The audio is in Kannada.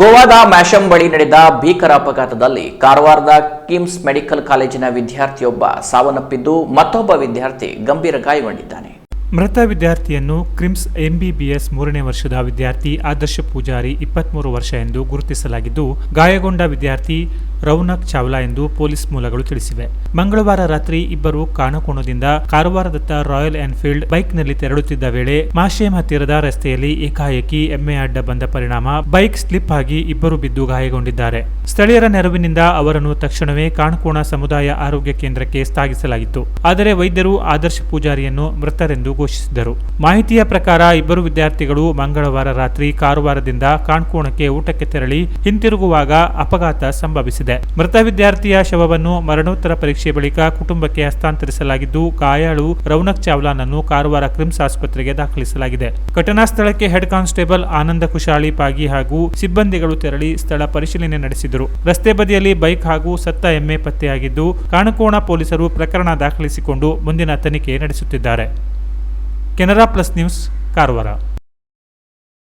ಗೋವಾದ ಮ್ಯಾಶಂ ಬಳಿ ನಡೆದ ಭೀಕರ ಅಪಘಾತದಲ್ಲಿ ಕಾರವಾರದ ಕಿಮ್ಸ್ ಮೆಡಿಕಲ್ ಕಾಲೇಜಿನ ವಿದ್ಯಾರ್ಥಿಯೊಬ್ಬ ಸಾವನ್ನಪ್ಪಿದ್ದು ಮತ್ತೊಬ್ಬ ವಿದ್ಯಾರ್ಥಿ ಗಂಭೀರ ಗಾಯಗೊಂಡಿದ್ದಾನೆ. ಮೃತ ವಿದ್ಯಾರ್ಥಿಯನ್ನು ಕ್ರಿಮ್ಸ್ ಎಂಬಿಬಿಎಸ್ ಮೂರನೇ ವರ್ಷದ ವಿದ್ಯಾರ್ಥಿ ಆದರ್ಶ ಪೂಜಾರಿ ಇಪ್ಪತ್ಮೂರು ವರ್ಷ ಎಂದು ಗುರುತಿಸಲಾಗಿದ್ದು, ಗಾಯಗೊಂಡ ವಿದ್ಯಾರ್ಥಿ ರೌನಕ್ ಚಾವ್ಲಾ ಎಂದು ಪೊಲೀಸ್ ಮೂಲಗಳು ತಿಳಿಸಿವೆ. ಮಂಗಳವಾರ ರಾತ್ರಿ ಇಬ್ಬರು ಕಾಣಕೋಣದಿಂದ ಕಾರವಾರದತ್ತ ರಾಯಲ್ ಎನ್ಫೀಲ್ಡ್ ಬೈಕ್ನಲ್ಲಿ ತೆರಳುತ್ತಿದ್ದ ವೇಳೆ ಮಾಶೇಮ್ ಹತ್ತಿರದ ರಸ್ತೆಯಲ್ಲಿ ಏಕಾಏಕಿ ಎಮ್ಮೆ ಅಡ್ಡ ಬಂದ ಪರಿಣಾಮ ಬೈಕ್ ಸ್ಲಿಪ್ ಆಗಿ ಇಬ್ಬರು ಬಿದ್ದು ಗಾಯಗೊಂಡಿದ್ದಾರೆ. ಸ್ಥಳೀಯರ ನೆರವಿನಿಂದ ಅವರನ್ನು ತಕ್ಷಣವೇ ಕಾಣಕೋಣ ಸಮುದಾಯ ಆರೋಗ್ಯ ಕೇಂದ್ರಕ್ಕೆ ಸ್ಥಾಗಿಸಲಾಗಿತ್ತು. ಆದರೆ ವೈದ್ಯರು ಆದರ್ಶ ಪೂಜಾರಿಯನ್ನು ಮೃತರೆಂದು ಘೋಷಿಸಿದರು ಮಾಹಿತಿಯ ಪ್ರಕಾರ ಇಬ್ಬರು ವಿದ್ಯಾರ್ಥಿಗಳು ಮಂಗಳವಾರ ರಾತ್ರಿ ಕಾರವಾರದಿಂದ ಕಾಣ್ಕೋಣಕ್ಕೆ ಊಟಕ್ಕೆ ತೆರಳಿ ಹಿಂತಿರುಗುವಾಗ ಅಪಘಾತ ಸಂಭವಿಸಿದೆ. ಮೃತ ವಿದ್ಯಾರ್ಥಿಯ ಶವವನ್ನು ಮರಣೋತ್ತರ ಪರೀಕ್ಷೆ ಬಳಿಕ ಕುಟುಂಬಕ್ಕೆ ಹಸ್ತಾಂತರಿಸಲಾಗಿದ್ದು, ಗಾಯಾಳು ರೌನಕ್ ಚಾವ್ಲಾನನ್ನು ಕಾರವಾರ ಕ್ರಿಮ್ಸ್ ಆಸ್ಪತ್ರೆಗೆ ದಾಖಲಿಸಲಾಗಿದೆ. ಘಟನಾ ಸ್ಥಳಕ್ಕೆ ಹೆಡ್ ಕಾನ್ಸ್ಟೇಬಲ್ ಆನಂದ ಕುಶಾಳಿ ಪಾಗಿ ಹಾಗೂ ಸಿಬ್ಬಂದಿಗಳು ತೆರಳಿ ಸ್ಥಳ ಪರಿಶೀಲನೆ ನಡೆಸಿದರು. ರಸ್ತೆ ಬದಿಯಲ್ಲಿ ಬೈಕ್ ಹಾಗೂ ಸತ್ತ ಎಮ್ಮೆ ಪತ್ತೆಯಾಗಿದ್ದು, ಕಾಣಕೋಣ ಪೊಲೀಸರು ಪ್ರಕರಣ ದಾಖಲಿಸಿಕೊಂಡು ಮುಂದಿನ ತನಿಖೆ ನಡೆಸುತ್ತಿದ್ದಾರೆ. Canara plus news, Karwar.